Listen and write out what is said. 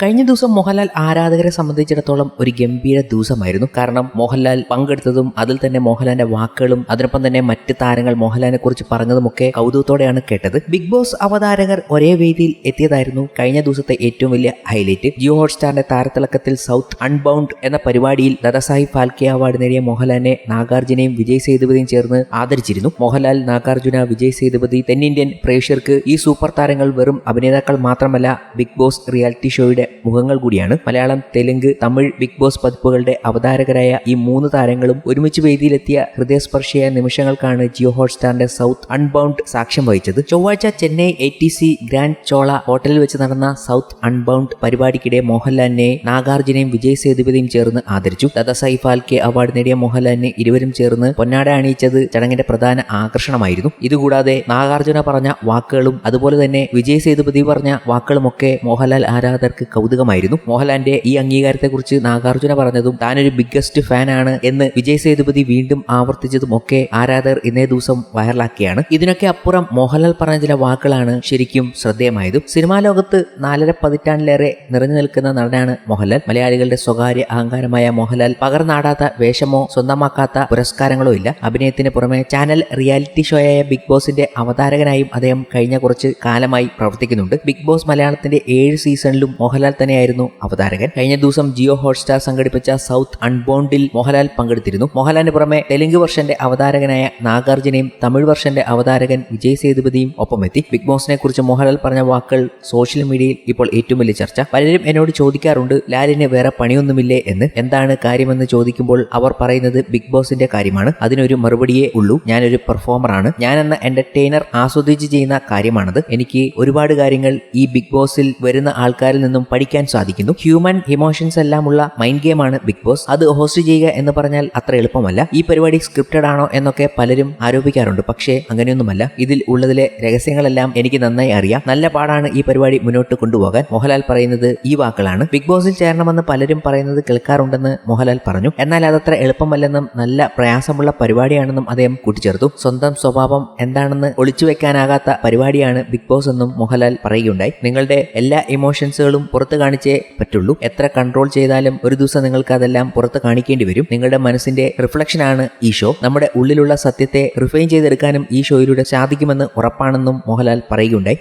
കഴിഞ്ഞ ദിവസം മോഹൻലാൽ ആരാധകരെ സംബന്ധിച്ചിടത്തോളം ഒരു ഗംഭീര ദിവസമായിരുന്നു. കാരണം മോഹൻലാൽ പങ്കെടുത്തതും അതിൽ തന്നെ മോഹൻലാലിന്റെ വാക്കുകളും അതിനൊപ്പം തന്നെ മറ്റ് താരങ്ങൾ മോഹൻലാലിനെ കുറിച്ച് പറഞ്ഞതുമൊക്കെ കൗതുകത്തോടെയാണ് കേട്ടത്. ബിഗ് ബോസ് അവതാരകർ ഒരേ വേദിയിൽ എത്തിയതായിരുന്നു കഴിഞ്ഞ ദിവസത്തെ ഏറ്റവും വലിയ ഹൈലൈറ്റ്. ജിയോ ഹോട്ട്സ്റ്റാറിന്റെ താരത്തിളക്കത്തിൽ സൗത്ത് അൺബൗണ്ട് എന്ന പരിപാടിയിൽ ദാദാസാഹിബ് ഫാൽക്കെ അവാർഡ് നേടിയ മോഹൻലാലിനെ നാഗാർജുനയും വിജയ് സേതുപതിയും ചേർന്ന് ആദരിച്ചിരുന്നു. മോഹൻലാൽ നാഗാർജുന വിജയ് സേതുപതി തെന്നിന്ത്യൻ പ്രേക്ഷകർക്ക് ഈ സൂപ്പർ താരങ്ങൾ വെറും അഭിനേതാക്കൾ മാത്രമല്ല ബിഗ് ബോസ് റിയാലിറ്റി ഷോയുടെ മുഖങ്ങൾ കൂടിയാണ്. മലയാളം തെലുങ്ക് തമിഴ് ബിഗ് ബോസ് പതിപ്പുകളുടെ അവതാരകരായ ഈ മൂന്ന് താരങ്ങളും ഒരുമിച്ച് വേദിയിലെത്തിയ ഹൃദയസ്പർശിയായ നിമിഷങ്ങൾക്കാണ് ജിയോ ഹോട്ട്സ്റ്റാറിന്റെ സൗത്ത് അൺബൗണ്ട് സാക്ഷ്യം വഹിച്ചത്. ചൊവ്വാഴ്ച Chennai A T C grand Chola ഹോട്ടലിൽ വെച്ച് നടന്ന സൗത്ത് അൺബൗണ്ട് പരിപാടിക്കിടെ മോഹൻലാലിനെ നാഗാർജുനയും വിജയ് സേതുപതിയും ചേർന്ന് ആദരിച്ചു. ദാദാസായി ഫാൽക്കെ അവാർഡ് നേടിയ മോഹൻലാലിനെ ഇരുവരും ചേർന്ന് പൊന്നാട അണിയിച്ചത് ചടങ്ങിന്റെ പ്രധാന ആകർഷണമായിരുന്നു. ഇതുകൂടാതെ നാഗാർജുന പറഞ്ഞ വാക്കുകളും അതുപോലെ തന്നെ വിജയ് സേതുപതി പറഞ്ഞ വാക്കുകളുമൊക്കെ മോഹൻലാൽ ആരാധകർക്ക് കൗതുകമായിരുന്നു. മോഹൻലാലിന്റെ ഈ അംഗീകാരത്തെക്കുറിച്ച് നാഗാർജുന പറഞ്ഞതും താനൊരു ബിഗ്ഗസ്റ്റ് ഫാൻ ആണ് എന്ന് വിജയ് സേതുപതി വീണ്ടും ആവർത്തിച്ചതും ഒക്കെ ആരാധകർ ഇന്നേ ദിവസം വൈറലാക്കിയാണ്. ഇതിനൊക്കെ അപ്പുറം മോഹൻലാൽ പറഞ്ഞ ചില വാക്കുകളാണ് ശരിക്കും ശ്രദ്ധേയമായതും. സിനിമാ ലോകത്ത് നാലര പതിറ്റാണ്ടിലേറെ നിറഞ്ഞു നിൽക്കുന്ന നടനാണ് മോഹൻലാൽ. മലയാളികളുടെ സ്വകാര്യ അഹങ്കാരമായ മോഹൻലാൽ പകർന്നാടാത്ത വേഷമോ സ്വന്തമാക്കാത്ത പുരസ്കാരങ്ങളോ ഇല്ല. അഭിനയത്തിന് പുറമെ ചാനൽ റിയാലിറ്റി ഷോയായ ബിഗ് ബോസിന്റെ അവതാരകനായും അദ്ദേഹം കഴിഞ്ഞ കുറച്ച് കാലമായി പ്രവർത്തിക്കുന്നുണ്ട്. ബിഗ് ബോസ് മലയാളത്തിന്റെ ഏഴ് സീസണിലും മോഹൻലാൽ തന്നെയായിരുന്നു അവതാരകൻ. കഴിഞ്ഞ ദിവസം ജിയോ ഹോട്ട്സ്റ്റാർ സംഘടിപ്പിച്ച സൗത്ത് അൺബോണ്ടിൽ മോഹൻലാൽ പങ്കെടുത്തിരുന്നു. മോഹൻലാലിന് പുറമെ തെലുങ്ക് വർഷന്റെ അവതാരകനായ നാഗാർജുനയും തമിഴ് വർഷന്റെ അവതാരകൻ വിജയ് സേതുപതിയും ഒപ്പമെത്തി. ബിഗ് ബോസിനെ കുറിച്ച് മോഹൻലാൽ പറഞ്ഞ വാക്കുകൾ സോഷ്യൽ മീഡിയയിൽ ഇപ്പോൾ ഏറ്റവും വലിയ ചർച്ച. പലരും എന്നോട് ചോദിക്കാറുണ്ട് ലാലിന് വേറെ പണിയൊന്നുമില്ലേ എന്ന്. എന്താണ് കാര്യമെന്ന് ചോദിക്കുമ്പോൾ അവർ പറയുന്നത് ബിഗ് ബോസിന്റെ കാര്യമാണ്. അതിനൊരു മറുപടിയേ ഉള്ളൂ. ഞാനൊരു പെർഫോമറാണ് ഞാൻ എന്ന എന്റർടൈനർ ആസ്വദിച്ച് ചെയ്യുന്ന കാര്യമാണത്. എനിക്ക് ഒരുപാട് കാര്യങ്ങൾ ഈ ബിഗ് ബോസിൽ വരുന്ന ആൾക്കാരിൽ നിന്നും പഠിക്കാൻ സാധിക്കുന്നു. ഹ്യൂമൻ ഇമോഷൻസ് എല്ലാം ഉള്ള മൈൻഡ് ഗെയിമാണ് ബിഗ് ബോസ് അത് ഹോസ്റ്റ് ചെയ്യുക എന്ന് പറഞ്ഞാൽ അത്ര എളുപ്പമല്ല. ഈ പരിപാടി സ്ക്രിപ്റ്റഡ് ആണോ എന്നൊക്കെ പലരും ആരോപിക്കാറുണ്ട്. പക്ഷേ അങ്ങനെയൊന്നുമല്ല. ഇതിൽ ഉള്ളതിലെ രഹസ്യങ്ങളെല്ലാം എനിക്ക് നന്നായി അറിയാം. നല്ല പാടാണ് ഈ പരിപാടി മുന്നോട്ട് കൊണ്ടുപോകാൻ. മോഹൻലാൽ പറയുന്നത് ഈ വാക്കുകളാണ്. ബിഗ് ബോസിൽ ചേരണമെന്ന് പലരും പറയുന്നത് കേൾക്കാറുണ്ടെന്ന് മോഹൻലാൽ പറഞ്ഞു. എന്നാൽ അതത്ര എളുപ്പമല്ലെന്നും നല്ല പ്രയാസമുള്ള പരിപാടിയാണെന്നും അദ്ദേഹം കൂട്ടിച്ചേർത്തു. സ്വന്തം സ്വഭാവം എന്താണെന്ന് ഒളിച്ചു വെക്കാനാകാത്ത പരിപാടിയാണ് ബിഗ് ബോസ് എന്നും മോഹൻലാൽ പറയുകയുണ്ടായി. നിങ്ങളുടെ എല്ലാ ഇമോഷൻസുകളും പുറത്ത് കാണിച്ചേ പറ്റുള്ളൂ. എത്ര കൺട്രോൾ ചെയ്താലും ഒരു ദിവസം നിങ്ങൾക്ക് അതെല്ലാം പുറത്ത് കാണിക്കേണ്ടി വരും. നിങ്ങളുടെ മനസ്സിന്റെ റിഫ്ലക്ഷൻ ആണ് ഈ ഷോ നമ്മുടെ ഉള്ളിലുള്ള സത്യത്തെ റിഫൈൻ ചെയ്തെടുക്കാനും ഈ ഷോയിലൂടെ സാധിക്കുമെന്ന് ഉറപ്പാണെന്നും മോഹൻലാൽ പറയുകയുണ്ടായി.